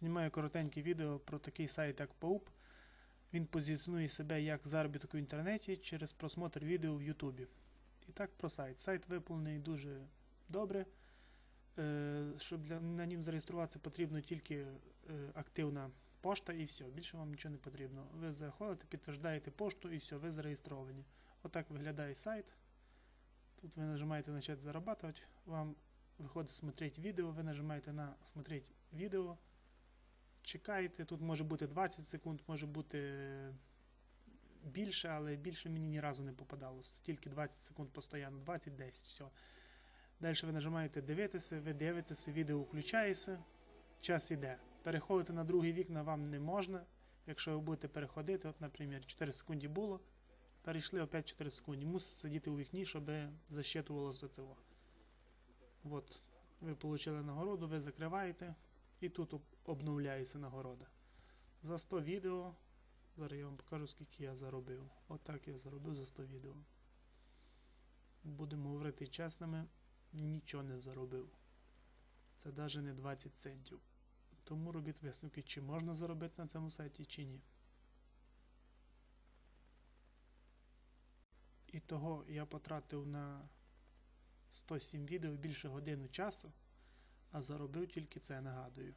Знімаю коротеньке відео про такий сайт, як Paup. Він позиціонує себе як заробіток в інтернеті через просмотр відео в Ютубі. І так про сайт. Сайт виповнений дуже добре. Е, Щоб для, на нім зареєструватися, потрібно тільки е, активна пошта і все. Більше вам нічого не потрібно. Ви заходите, підтверждаєте пошту і все, ви зареєстровані. Отак виглядає сайт. Тут ви нажимаєте начать зарабатывать, вам виходить смотреть відео, ви нажимаєте на смотреть відео, чекаєте, тут може бути 20 секунд, може бути більше, але більше мені ні разу не попадалося. Тільки 20 секунд постійно, 20-10, все. Далі ви нажимаєте дивитися, ви дивитеся, відео включається, час іде. Переходити на другий вікна вам не можна. Якщо ви будете переходити, от, наприклад, 4 секунди було, перейшли опять 4 секунди. Мусите сидіти у вікні, щоб защитувалося це. От, ви отримали нагороду, ви закриваєте, і тут об- обновляється нагорода. За 100 відео. Зараз я вам покажу, скільки я заробив. Отак я заробив за 100 відео. Будемо говорити чесними, нічого не заробив. Це навіть не 20 центів. Тому робіть висновки, чи можна заробити на цьому сайті, чи ні. І того я потратив на 107 відео більше години часу, а заробив тільки це, нагадую.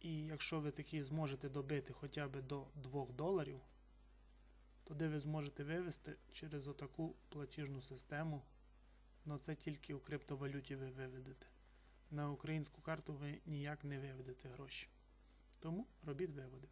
І якщо ви такі зможете добити хоча б до 2 доларів, туди ви зможете вивести через отаку платіжну систему. але це тільки у криптовалюті ви виведете. На українську карту ви ніяк не виведете гроші. Тому робіть виводи.